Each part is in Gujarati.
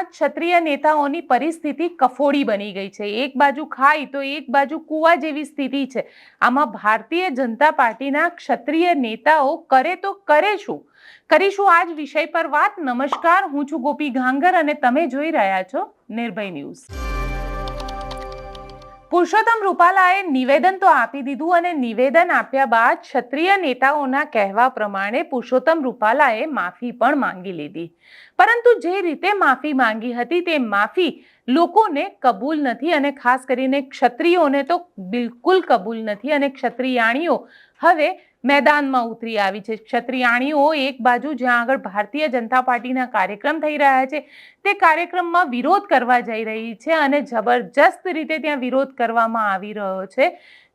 બાદ ક્ષત્રિય નેતાઓની પરિસ્થિતિ કફોડી બની ગઈ છે. એક બાજુ ખાય તો એક બાજુ કુવા જેવી સ્થિતિ છે. આમાં ભારતીય જનતા પાર્ટીના ક્ષત્રિય નેતાઓ કરે તો કરે શું? કરીશું આજ વિષય પર વાત. નમસ્કાર, હું છું ગોપી ઘાંગર અને તમે જોઈ રહ્યા છો નિર્ભય ન્યૂઝ. પુરુષોત્તમ રૂપાલાએ નિવેદન તો આપી દીધું અને નિવેદન આપ્યા બાદ ક્ષત્રિય નેતાઓના કહેવા પ્રમાણે પુરુષોત્તમ રૂપાલાએ માફી પણ માંગી લીધી. પરંતુ જે રીતે માફી માંગી હતી તે માફી લોકોને કબૂલ નથી અને ખાસ કરીને ક્ષત્રિયોને તો બિલકુલ કબૂલ નથી અને ક્ષત્રિયાણીઓ હવે મેદાનમાં ઉતરી આવી છે. ક્ષત્રિયાણીઓ એક બાજુ જ્યાં આગળ ભારતીય જનતા પાર્ટીના કાર્યક્રમ થઈ રહ્યા છે, તે કાર્યક્રમમાં વિરોધ કરવા જઈ રહી છે અને જબરજસ્ત રીતે ત્યાં વિરોધ કરવામાં આવી રહ્યો છે.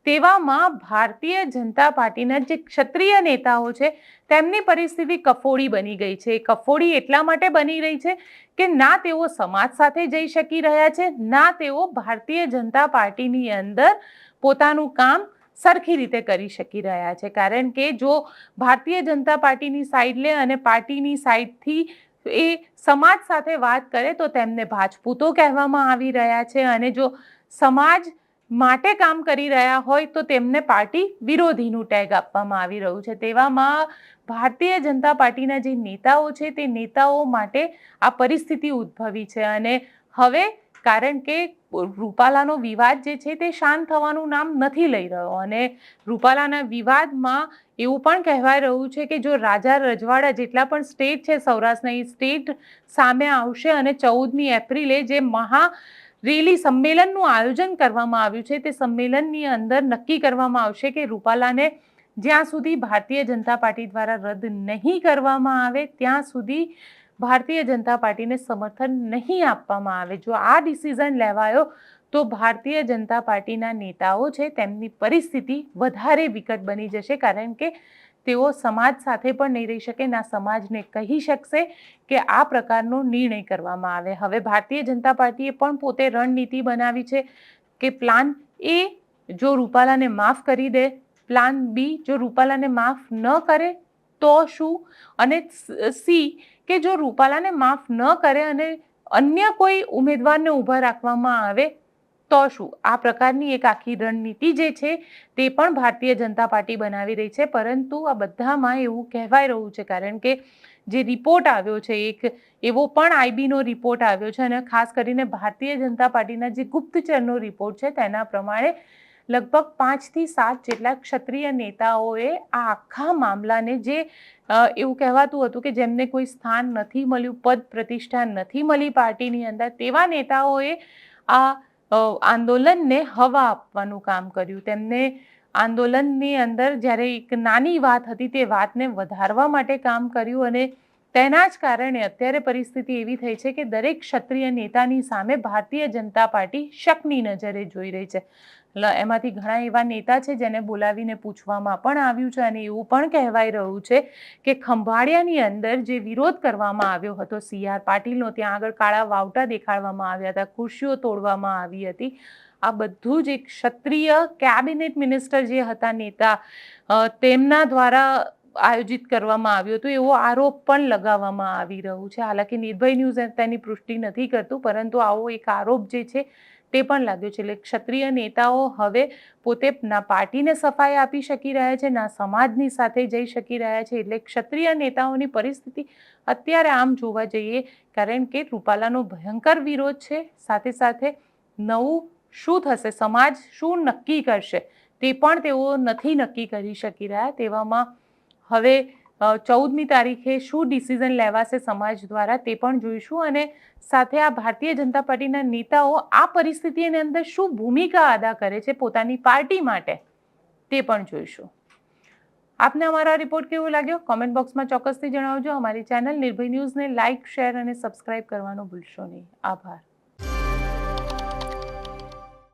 તેવામાં ભારતીય જનતા પાર્ટીના જે ક્ષત્રિય નેતાઓ છે, તેમની પરિસ્થિતિ કફોડી બની ગઈ છે. કફોડી એટલા માટે બની રહી છે કે ના તેઓ સમાજ સાથે જઈ શકી રહ્યા છે, ના તેઓ ભારતીય જનતા પાર્ટીની અંદર પોતાનું કામ સરખી રીતે કરી શકી રહ્યા છે. કારણ કે જો ભારતીય જનતા પાર્ટીની સાઈડ લે અને પાર્ટીની સાઈડથી એ સમાજ સાથે વાત કરે તો તેમને ભાજપૂતો કહેવામાં આવી રહ્યા છે અને જો સમાજ માટે કામ કરી રહ્યા હોય તો તેમને પાર્ટી વિરોધીનું ટેગ આપવામાં આવી રહ્યું છે. તેવામાં ભારતીય જનતા પાર્ટીના જે નેતાઓ છે તે નેતાઓ માટે આ પરિસ્થિતિ ઉદ્ભવી છે અને હવે કારણ કે રૂપાલાનો વિવાદ જે છે તે શાંત થવાનું નામ નથી લઈ રહ્યો. અને રૂપાલાના વિવાદમાં એવું પણ કહેવાય રહ્યું છે કે જો રાજા રજવાડા જેટલા પણ સ્ટેટ છે સૌરાષ્ટ્રના, એ સ્ટેટ સામે આવશે અને ચૌદમી એપ્રિલે જે મહા રેલી સંમેલનનું આયોજન કરવામાં આવ્યું છે, તે સંમેલનની અંદર નક્કી કરવામાં આવશે કે રૂપાલાને જ્યાં સુધી ભારતીય જનતા પાર્ટી દ્વારા રદ નહીં કરવામાં આવે, ત્યાં સુધી ભારતીય જનતા પાર્ટીને સમર્થન નહીં આપવામાં આવે. જો આ ડિસિઝન લેવાયો, તો ભારતીય જનતા પાર્ટીના નેતાઓ છે, તેમની પરિસ્થિતિ વધારે વિકટ બની જશે, કારણ કે તેઓ સમાજ સાથે પણ નહીં રહી શકે, ના સમાજને કહી શકશે કે આ પ્રકારનો નિર્ણય કરવામાં આવે. હવે ભારતીય જનતા પાર્ટીએ પણ પોતે રણનીતિ બનાવી છે કે પ્લાન એ જો રૂપાલાને માફ કરી દે, પ્લાન બી જો રૂપાલાને માફ ન કરે, તો શું? અને સી કે જો રૂપાલાને માફ ન કરે અને અન્ય કોઈ ઉમેદવારને ઊભા રાખવામાં આવે, તો શું? આ પ્રકારની એક આખી રણનીતિ જે છે, તે પણ ભારતીય જનતા પાર્ટી બનાવી રહી છે. પરંતુ આ બધામાં એવું કહેવાય રહ્યું છે, કારણ કે જે રિપોર્ટ આવ્યો છે, એક એવો પણ આઈબીનો રિપોર્ટ આવ્યો છે અને ખાસ કરીને ભારતીય જનતા પાર્ટીના જે ગુપ્તચરનો રિપોર્ટ છે, તેના પ્રમાણે લગભગ પાંચથી સાત જેટલા ક્ષત્રિય નેતાઓએ આ આખા મામલાને જે એવું કહેવાતું હતું કે જેમને કોઈ સ્થાન નથી મળ્યું, પદ પ્રતિષ્ઠા નથી મળી પાર્ટીની અંદર, તેવા નેતાઓએ આ આંદોલનને હવા આપવાનું કામ કર્યું. તેમને આંદોલનની અંદર જ્યારે એક નાની વાત હતી તે વાતને વધારવા માટે કામ કર્યું અને તેના જ કારણે અત્યારે પરિસ્થિતિ એવી થઈ છે કે દરેક ક્ષત્રિય નેતાની સામે ભારતીય જનતા પાર્ટી શકની નજરે જોઈ રહી છે. એમાંથી ઘણા એવા નેતા છે જેને બોલાવીને પૂછવામાં પણ આવ્યું છે અને એવું પણ કહેવાય રહ્યું છે કે ખંભાળિયાની અંદર જે વિરોધ કરવામાં આવ્યો હતો, સી આર પાટીલનો, ત્યાં આગળ કાળા વાવટા દેખાડવામાં આવ્યા હતા, ખુરશીઓ તોડવામાં આવી હતી. આ બધું જ એક ક્ષત્રિય કેબિનેટ મિનિસ્ટર જે હતા નેતા તેમના દ્વારા આયોજિત કરવામાં આવ્યું હતું, એવો આરોપ પણ લગાવવામાં આવી રહ્યું છે. હાલાકી નિર્ભય ન્યૂઝ તેની પુષ્ટિ નથી કરતું, પરંતુ આવો એક આરોપ જે છે તે પણ લાગ્યો છે. એટલે ક્ષત્રિય નેતાઓ હવે પોતે ના પાર્ટીને સફાઈ આપી શકી રહ્યા છે, ના સમાજની સાથે જઈ શકી રહ્યા છે. એટલે ક્ષત્રિય નેતાઓની પરિસ્થિતિ અત્યારે આમ જોવા જઈએ, કારણ કે રૂપાલાનો ભયંકર વિરોધ છે. સાથે સાથે નવું શું થશે, સમાજ શું નક્કી કરશે, તે પણ તેઓ નથી નક્કી કરી શકી રહ્યા. તેવામાં હવે ચૌદમી તારીખે શું ડિસિઝન લેવાશે સમાજ દ્વારા તે પણ જોઈશું અને સાથે આ ભારતીય જનતા પાર્ટીના નેતાઓ આ પરિસ્થિતિની અંદર શું ભૂમિકા અદા કરે છે પોતાની પાર્ટી માટે તે પણ જોઈશું. આપને અમારો રિપોર્ટ કેવો લાગ્યો? કોમેન્ટ બોક્સમાં ચોક્કસથી જણાવજો. અમારી ચેનલ નિર્ભય ન્યૂઝને લાઇક શેર અને સબસ્ક્રાઇબ કરવાનું ભૂલશો નહીં. આભાર.